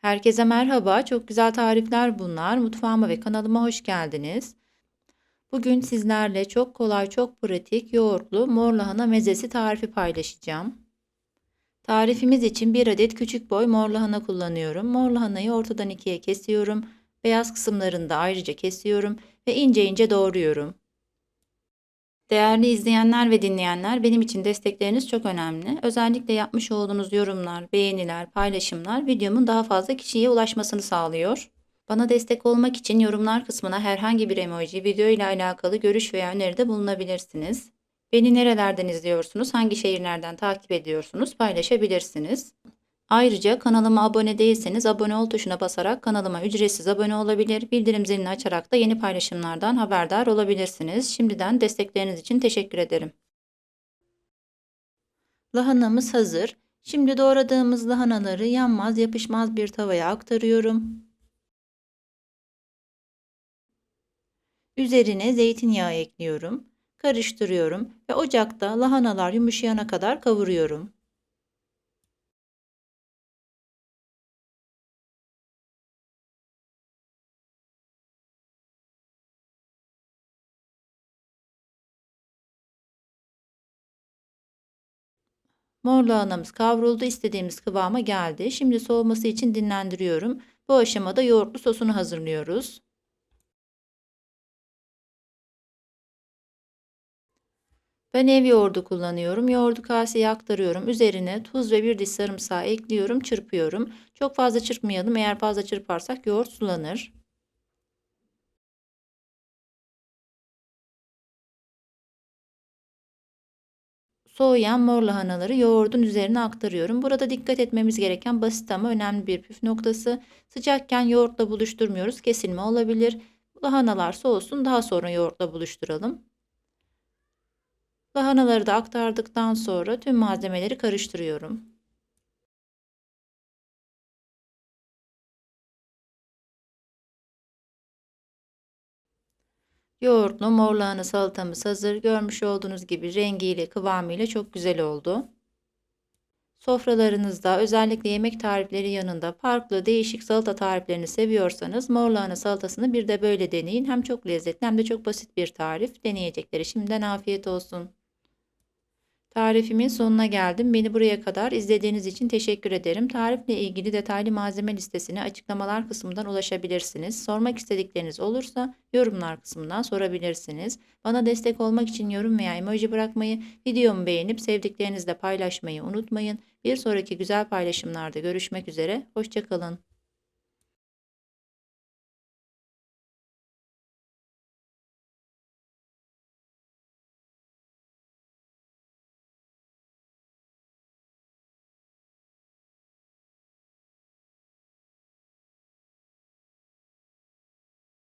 Herkese merhaba. Çok güzel tarifler bunlar. Mutfağıma ve kanalıma hoş geldiniz. Bugün sizlerle çok kolay, çok pratik yoğurtlu mor lahana mezesi tarifi paylaşacağım. Tarifimiz için bir adet küçük boy mor lahana kullanıyorum. Mor lahanayı ortadan ikiye kesiyorum. Beyaz kısımlarını da ayrıca kesiyorum ve ince ince doğruyorum. Değerli izleyenler ve dinleyenler, benim için destekleriniz çok önemli. Özellikle yapmış olduğunuz yorumlar, beğeniler, paylaşımlar videomun daha fazla kişiye ulaşmasını sağlıyor. Bana destek olmak için yorumlar kısmına herhangi bir emoji, video ile alakalı görüş veya öneride bulunabilirsiniz. Beni nerelerden izliyorsunuz, hangi şehirlerden takip ediyorsunuz paylaşabilirsiniz. Ayrıca kanalıma abone değilseniz abone ol tuşuna basarak kanalıma ücretsiz abone olabilir, bildirim zilini açarak da yeni paylaşımlardan haberdar olabilirsiniz. Şimdiden destekleriniz için teşekkür ederim. Lahanamız hazır. Şimdi doğradığımız lahanaları yanmaz yapışmaz bir tavaya aktarıyorum. Üzerine zeytinyağı ekliyorum. Karıştırıyorum ve ocakta lahanalar yumuşayana kadar kavuruyorum. Mor kavruldu. istediğimiz kıvama geldi. Şimdi soğuması için dinlendiriyorum. Bu aşamada yoğurtlu sosunu hazırlıyoruz. Ben ev yoğurdu kullanıyorum. Yoğurdu kaseye aktarıyorum. Üzerine tuz ve bir diş sarımsağı ekliyorum. Çırpıyorum. Çok fazla çırpmayalım. Eğer fazla çırparsak yoğurt sulanır. Soğuyan mor lahanaları yoğurdun üzerine aktarıyorum. Burada dikkat etmemiz gereken basit ama önemli bir püf noktası. Sıcakken yoğurtla buluşturmuyoruz. Kesilme olabilir. Lahanalar soğusun daha sonra yoğurtla buluşturalım. Lahanaları da aktardıktan sonra tüm malzemeleri karıştırıyorum. Yoğurtlu mor lahana salatamız hazır. Görmüş olduğunuz gibi rengiyle kıvamıyla çok güzel oldu. Sofralarınızda özellikle yemek tarifleri yanında farklı değişik salata tariflerini seviyorsanız mor lahana salatasını bir de böyle deneyin. Hem çok lezzetli hem de çok basit bir tarif. Deneyecekleri şimdiden afiyet olsun. Tarifimin sonuna geldim. Beni buraya kadar izlediğiniz için teşekkür ederim. Tarifle ilgili detaylı malzeme listesine açıklamalar kısmından ulaşabilirsiniz. Sormak istedikleriniz olursa yorumlar kısmından sorabilirsiniz. Bana destek olmak için yorum veya emoji bırakmayı, videomu beğenip sevdiklerinizle paylaşmayı unutmayın. Bir sonraki güzel paylaşımlarda görüşmek üzere. Hoşçakalın.